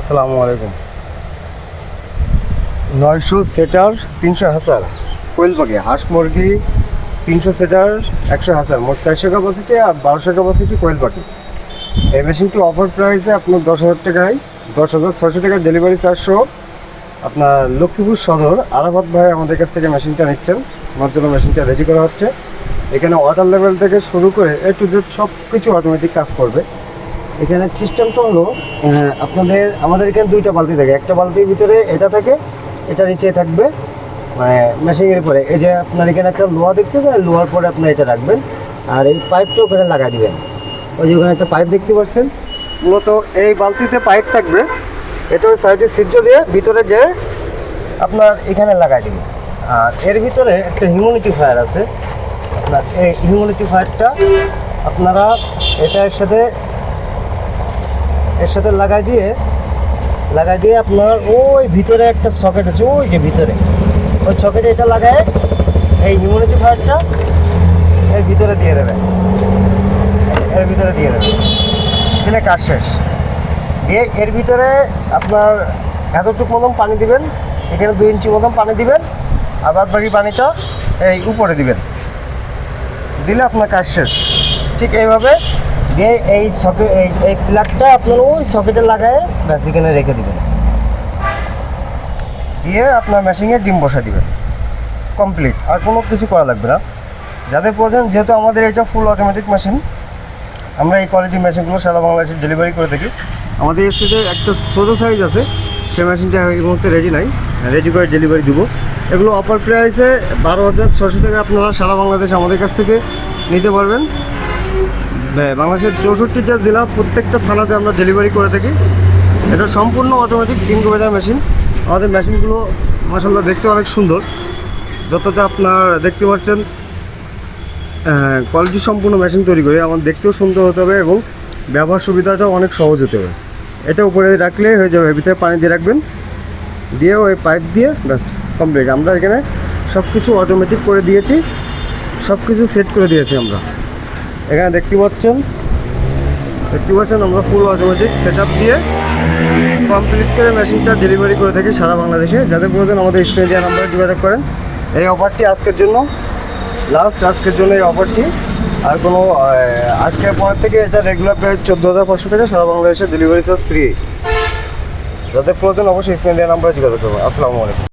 আসসালামু আলাইকুম। নয়শো সেটার তিনশো হাজার। কোয়েল পাখি হাঁস মুরগি তিনশো সেটার একশো হাজার। মোট চারশো ক্যাপাসিটি আর বারোশো ক্যাপাসিটি কোয়েল পাখি এই মেশিনটি অফার প্রাইসে আপনার দশ হাজার টাকায়, দশ হাজার ছশো টাকার ডেলিভারি চারশো। আপনার লক্ষ্মীপুর সদর আরাফাত ভাই আমাদের কাছ থেকে মেশিনটা নিচ্ছেন। আমার জন্য মেশিনটা রেডি করা হচ্ছে। এখানে ওয়াটার লেভেল থেকে শুরু করে এ টু জেড সব কিছু অটোমেটিক কাজ করবে। এখানে সিস্টেমটা হলো আপনাদের, আমাদের এখানে দুইটা বালতি থাকে। একটা বালতির ভিতরে এটা থাকে, এটা নিচে থাকবে মানে মেশিনের পরে এই যে আপনার এখানে একটা লোহা দেখতে পায় লোহার পরে আপনি এটা রাখবেন। আর এই পাইপটা ওখানে লাগাই দিবেন। ওই যে ওখানে একটা পাইপ দেখতে পাচ্ছেন। মূলত এই বালতিতে পাইপ থাকবে। এটা ওই সাইডে ছিদ্র দিয়ে ভিতরে যে আপনার এখানে লাগাই দিবেন। আর এর ভিতরে একটা হিউমিডিটি ফায়ার আছে। আপনার এই হিউমিডিটি ফায়ারটা আপনারা এটা এর সাথে এর সাথে লাগাই দিয়ে লাগাই দিয়ে আপনার ওই ভিতরে একটা সকেট আছে, ওই যে ভিতরে। ওই সকেটে এটা লাগায় এই হিউমিডিটি ফায়ারটা এর ভিতরে দিয়ে দেবে। এর ভিতরে দিয়ে দেবে। দিলে কাজ শেষ। দিয়ে এর ভিতরে আপনার এতটুকু মতন পানি দিবেন, এখানে দুই ইঞ্চি মতন পানি দিবেন, আর বাদ বাকি পানিটা এই উপরে দিবেন। দিলে আপনার কাজ শেষ। ঠিক এইভাবে দিয়ে এই সকে এই প্লাগটা আপনার ওই সকেটে লাগায় ব্যাস রেখে দিবেন। দিয়ে আপনার মেশিনে ডিম বসা দিবেন। কমপ্লিট আর কোনো কিছু করা লাগবে না। যাদের প্রয়োজন, যেহেতু আমাদের এটা ফুল অটোমেটিক মেশিন আমরা এই কোয়ালিটির মেশিনগুলো সারা বাংলাদেশে ডেলিভারি করে থাকি। আমাদের এর সাথে একটা ছোটো সাইজ আছে, সেই মেশিনটা এই মুহূর্তে রেডি নাই। রেডি করে ডেলিভারি দিব। এগুলো অফার প্রাইসে বারো হাজার ছশো টাকা আপনারা সারা বাংলাদেশ আমাদের কাছ থেকে নিতে পারবেন। বাংলাদেশের চৌষট্টিটা জেলা প্রত্যেকটা থানাতে আমরা ডেলিভারি করে থাকি। এটা সম্পূর্ণ অটোমেটিক ইনকুবেটার মেশিন আমাদের মেশিনগুলো মাসাল্লাহ দেখতে অনেক সুন্দর। যতটা আপনার দেখতে পাচ্ছেন কোয়ালিটি সম্পূর্ণ মেশিন তৈরি করি। আমার দেখতেও সুন্দর হতে হবে এবং ব্যবহার সুবিধাটাও অনেক সহজ হতে হবে। এটা উপরে রাখলেই হয়ে যাবে, ভিতরে পানি দিয়ে রাখবেন। দিয়ে ওই পাইপ দিয়ে ব্যাস কমপ্লিট আমরা এখানে সব কিছু অটোমেটিক করে দিয়েছি। সব কিছু সেট করে দিয়েছি আমরা। এখানে দেখতে পাচ্ছেন? দেখতে পাচ্ছেন আমরা ফুল অটোমেটিক সেট দিয়ে কমপ্লিট করে মেশিনটা ডেলিভারি করে থাকি সারা বাংলাদেশে। যাদের প্রয়োজন আমাদের স্ক্রিনে দেওয়া নাম্বারে যোগাযোগ করেন। এই অফারটি আজকের জন্য লাস্ট আজকের জন্য এই অফারটি আর কোনো আজকের পর থেকে এটা রেগুলার প্রায় চোদ্দ হাজার পাঁচশো টাকা সারা বাংলাদেশে ডেলিভারি চার্জ ফ্রি যাদের প্রয়োজন অবশ্যই স্ক্রিনে দেওয়া নাম্বারে যোগাযোগ করবেন। আসসালামু আলাইকুম।